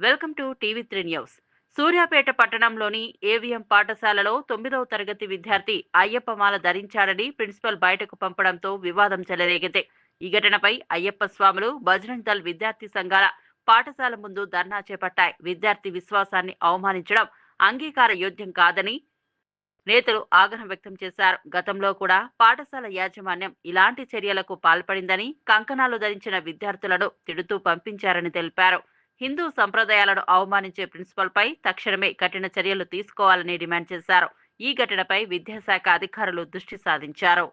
Welcome to TV three news. Suryapet పట్టణంలోని AVM పాఠశాలలో తొమ్మిదవ తరగతి విద్యార్థి అయ్యప్ప మాల ధరించాడని ప్రిన్సిపల్ బయటకు పంపడంతో వివాదం చెలరేగింది. ఈ ఘటనపై అయ్యప్ప స్వాములు బజరంగ్ దళ్ విద్యార్థి సంఘాల పాఠశాల ముందు ధర్నా చేపట్టాయి. విద్యార్థి విశ్వాసాన్ని అవమానించడం అంగీకార యోగ్యం కాదని నేతలు ఆగ్రహం వ్యక్తం చేశారు. గతంలో కూడా పాఠశాల యాజమాన్యం ఇలాంటి చర్యలకు పాల్పడిందని కంకణాలు ధరించిన విద్యార్థులను తిడుతూ పంపించారని తెలిపారు. హిందూ సంప్రదాయాలను అవమానించే ప్రిన్సిపల్పై తక్షణమే కఠిన చర్యలు తీసుకోవాలని డిమాండ్ చేశారు. ఈ ఘటనపై విద్యాశాఖ అధికారులు దృష్టి సాధించారు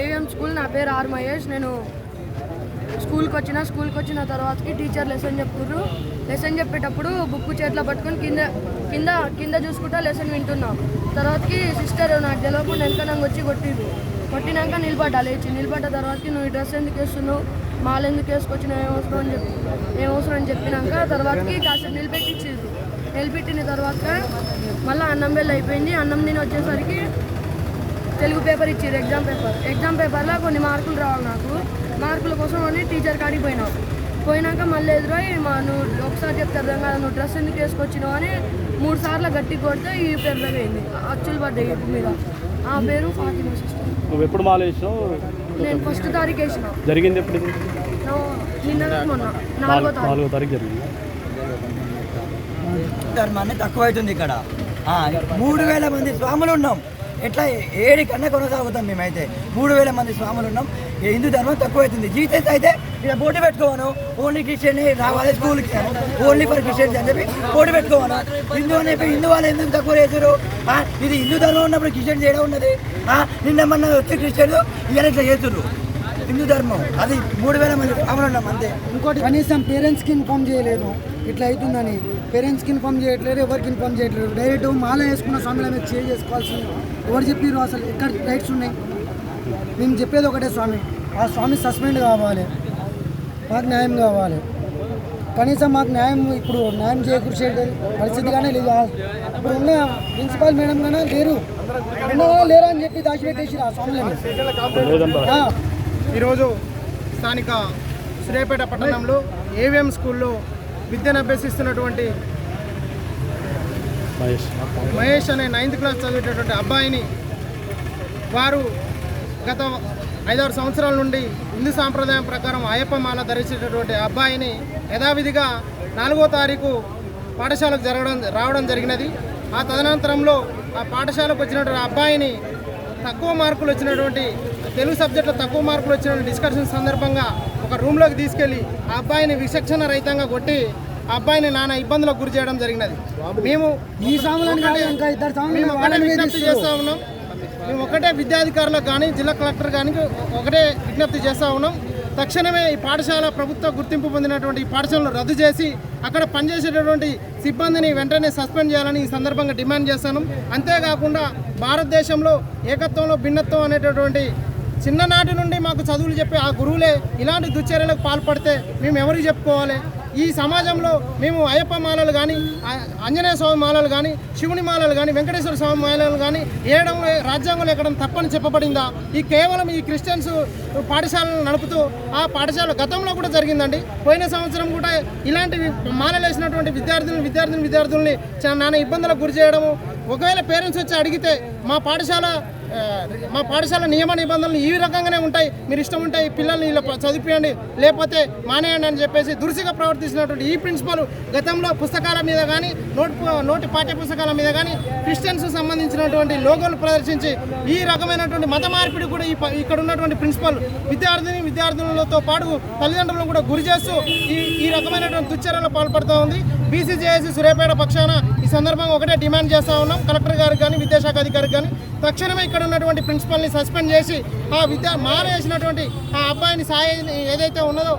ఏవిఎం స్కూల్ నా పేరు ఆర్ మహేష్. నేను స్కూల్కి వచ్చిన స్కూల్కి వచ్చిన తర్వాతకి టీచర్ లెసన్ చెప్తుర్రు లెసన్ చెప్పేటప్పుడు బుక్ చేతిలో పట్టుకొని కింద కింద కింద చూసుకుంటా లెసన్ వింటున్నాం. తర్వాతకి సిస్టర్ నాకు తెలియకుండా వెనక నాకు వచ్చి కొట్టిర్రు కొట్టినాక నిలబడ్డా లేచి నిలబడ్డ తర్వాతకి నువ్వు ఈ డ్రెస్ ఎందుకు వేస్తున్నావు? మాలు ఎందుకు వేసుకొచ్చినావు? ఏం అవసరం అని చెప్పి ఏం అవసరం అని చెప్పినాక తర్వాతకి కాసేపు నిలబెట్టించారు నిలబెట్టిన తర్వాత మళ్ళీ అన్నం బెల్ అయిపోయింది. అన్నం తిని వచ్చేసరికి తెలుగు పేపర్ ఇచ్చారు ఎగ్జామ్ పేపర్ ఎగ్జామ్ పేపర్లో కొన్ని మార్కులు రావాలి నాకు. మార్కుల కోసం అని టీచర్ కాడికి పోయినావు పోయినాక మళ్ళీ ఎదురై మా నువ్వు ఒకసారి చెప్తే అర్థం కాదు నువ్వు డ్రెస్ ఎందుకు వేసుకొచ్చినావు అని మూడు సార్లు గట్టి కొడితే ఈ పేరు అయింది అచ్చులు పడ్డాయి ఇప్పు మీద. ఆ పేరు ఫాతిమా సిస్టర్. నువ్వు ఎప్పుడు మాల వేసినావు? నేను ఫస్ట్ తారీఖు వేసిన. జరిగింది ఎప్పుడు? నిన్న మొన్న. నాలుగో తారీఖు నాలుగో తారీఖు. జరిగింది. ధర్మాన్ని తక్కువైతుంది ఇక్కడ. ఆ, మూడు వేల మంది స్వాములు ఉన్నాం. ఎట్లా ఏడి కన్నా కొనసాగుతాం మేమైతే. మూడు వేల మంది స్వాములు ఉన్నాం. హిందూ ధర్మం తక్కువైతుంది. జీసస్ అయితే ఇక్కడ పోటీ పెట్టుకోను ఓన్లీ క్రిస్టియన్ రావాలి స్కూల్కి ఓన్లీ ఫర్ క్రిస్టియన్స్ అని చెప్పి పోటీ పెట్టుకోవాలా హిందూ అని చెప్పి హిందూ వాళ్ళు ఎందుకు తక్కువ చేశారు? ఆ, ఇది హిందూ ధర్మం ఉన్నప్పుడు క్రిస్టియన్ చేయడం ఉన్నది? ఆ, నిన్న మొన్న వచ్చి క్రిస్టియన్ ఇవాళ ఇట్లా చేస్తున్నారు హిందూ ధర్మం. అది మూడు వేల మంది స్వాములు ఉన్నాం అంతే. ఇంకోటి కనీసం పేరెంట్స్కి ఇన్ఫామ్ చేయలేదు. ఇట్లా అవుతుందని. పేరెంట్స్కి ఇన్ఫామ్ చేయట్లేదు ఎవరికి ఇన్ఫామ్ చేయట్లేదు. డైరెక్ట్ మాల వేసుకున్న స్వామిల మీద చేంజ్ చేసుకోవాల్సింది. ఎవరు చెప్పారు అసలు? ఎక్కడ రైట్స్ ఉన్నాయి? మేము చెప్పేది ఒకటే స్వామి. ఆ స్వామి సస్పెండ్ కావాలి. మాకు న్యాయం కావాలి. కనీసం మాకు న్యాయం ఇప్పుడు న్యాయం చేకూర్చే పరిస్థితిగానే లేదు. ఇప్పుడు ఉన్న ప్రిన్సిపాల్ మేడం గానే లేరు? లేరా అని చెప్పి దాచిపెట్టేసి ఆ స్వామిని. ఆ, ఈరోజు స్థానిక సూర్యాపేట పట్టణంలో ఏవిఎం స్కూల్లో విద్యను అభ్యసిస్తున్నటువంటి మహేష్. అనే నైన్త్ క్లాస్ చదివేటటువంటి అబ్బాయిని వారు గత ఐదారు సంవత్సరాల నుండి హిందూ సాంప్రదాయం ప్రకారం అయ్యప్ప మాల ధరించేటటువంటి అబ్బాయిని యథావిధిగా నాలుగో తారీఖు పాఠశాలకు జరగడం రావడం జరిగినది. ఆ తదనంతరంలో ఆ పాఠశాలకు వచ్చినటువంటి అబ్బాయిని తక్కువ మార్కులు వచ్చినటువంటి తెలుగు సబ్జెక్టులో తక్కువ మార్కులు వచ్చిన డిస్కషన్ సందర్భంగా ఒక రూమ్లోకి తీసుకెళ్ళి ఆ అబ్బాయిని విచక్షణ రహితంగా కొట్టి ఆ అబ్బాయిని నానా ఇబ్బందులకు గురి చేయడం జరిగినది. మేము ఈ మేము ఒకటే విజ్ఞప్తి. చేస్తా ఉన్నాం. మేము ఒకటే విద్యాధికారులకు కానీ జిల్లా కలెక్టర్ కానీ ఒకటే విజ్ఞప్తి చేస్తా ఉన్నాం. తక్షణమే ఈ పాఠశాల ప్రభుత్వ గుర్తింపు పొందినటువంటి ఈ పాఠశాలను రద్దు చేసి అక్కడ పనిచేసేటటువంటి సిబ్బందిని వెంటనే సస్పెండ్ చేయాలని ఈ సందర్భంగా డిమాండ్ చేస్తాను. అంతేకాకుండా భారతదేశంలో ఏకత్వంలో భిన్నత్వం అనేటటువంటి చిన్ననాటి నుండి మాకు చదువులు చెప్పే ఆ గురువులే ఇలాంటి దుశ్చర్యలకు పాల్పడితే మేము ఎవరికి చెప్పుకోవాలి? ఈ సమాజంలో మేము అయ్యప్ప మాలలు కానీ ఆంజనేయ స్వామి మాలలు కానీ శివుని మాలలు కానీ వెంకటేశ్వర స్వామి మాలలు కానీ ఏడం రాజ్యాంగంలో ఎక్కడం తప్పని చెప్పబడిందా? ఈ కేవలం ఈ క్రిస్టియన్స్ పాఠశాలను నడుపుతూ ఆ పాఠశాల గతంలో కూడా జరిగిందండి. పోయిన సంవత్సరం కూడా ఇలాంటి మాలలు వేసినటువంటి విద్యార్థులను విద్యార్థిని విద్యార్థుల్ని నానా ఇబ్బందులకు గురి చేయడము. ఒకవేళ పేరెంట్స్ వచ్చి అడిగితే మా పాఠశాల మా పాఠశాల నియమ నిబంధనలు ఈ రకంగానే ఉంటాయి. మీరు ఇష్టం ఉంటాయి పిల్లల్ని ఇలా ప- చదివిపియండి. లేకపోతే మానేయండి అని చెప్పేసి దురుసుగా ప్రవర్తిస్తున్నటువంటి ఈ ప్రిన్సిపల్ గతంలో పుస్తకాల మీద కానీ నోట్ నోటి పాఠ్య పుస్తకాల మీద కానీ క్రిస్టియన్స్ సంబంధించినటువంటి లోగోలు ప్రదర్శించి ఈ రకమైనటువంటి మత మార్పిడి కూడా ఈ ప- ఇక్కడ ఉన్నటువంటి ప్రిన్సిపల్ విద్యార్థిని విద్యార్థులతో పాటు తల్లిదండ్రులను కూడా గురి చేస్తూ ఈ ఈ రకమైనటువంటి దుశ్చర్యలు పాల్పడుతూ ఉంది. బీసీజేఏసీ సూర్యాపేట పక్షాన ఈ సందర్భంగా ఒకటే డిమాండ్ చేస్తా ఉన్నాం. కలెక్టర్ గారికి కానీ విద్యాశాఖ అధికారికి కానీ తక్షణమే ఇక్కడ ఉన్నటువంటి ప్రిన్సిపల్ని సస్పెండ్ చేసి ఆ విద్యా మారేసినటువంటి ఆ అబ్బాయిని సాయి ఏదైతే ఉన్నదో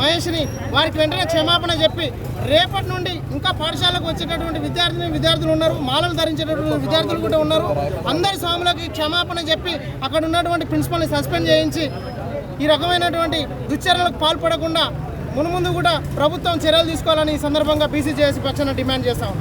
మహేష్ని వారికి వెంటనే క్షమాపణ చెప్పి రేపటి నుండి ఇంకా పాఠశాలకు వచ్చేటటువంటి విద్యార్థిని విద్యార్థులు ఉన్నారు. మాలలు ధరించేటటువంటి విద్యార్థులు కూడా ఉన్నారు. అందరి స్వాములకి క్షమాపణ చెప్పి అక్కడ ఉన్నటువంటి ప్రిన్సిపల్ని సస్పెండ్ చేయించి ఈ రకమైనటువంటి దుశ్చర్యలకు పాల్పడకుండా మునుముందు కూడా ప్రభుత్వం చర్యలు తీసుకోవాలని ఈ సందర్భంగా బీసీజేఎస్ పక్షాన డిమాండ్ చేస్తాం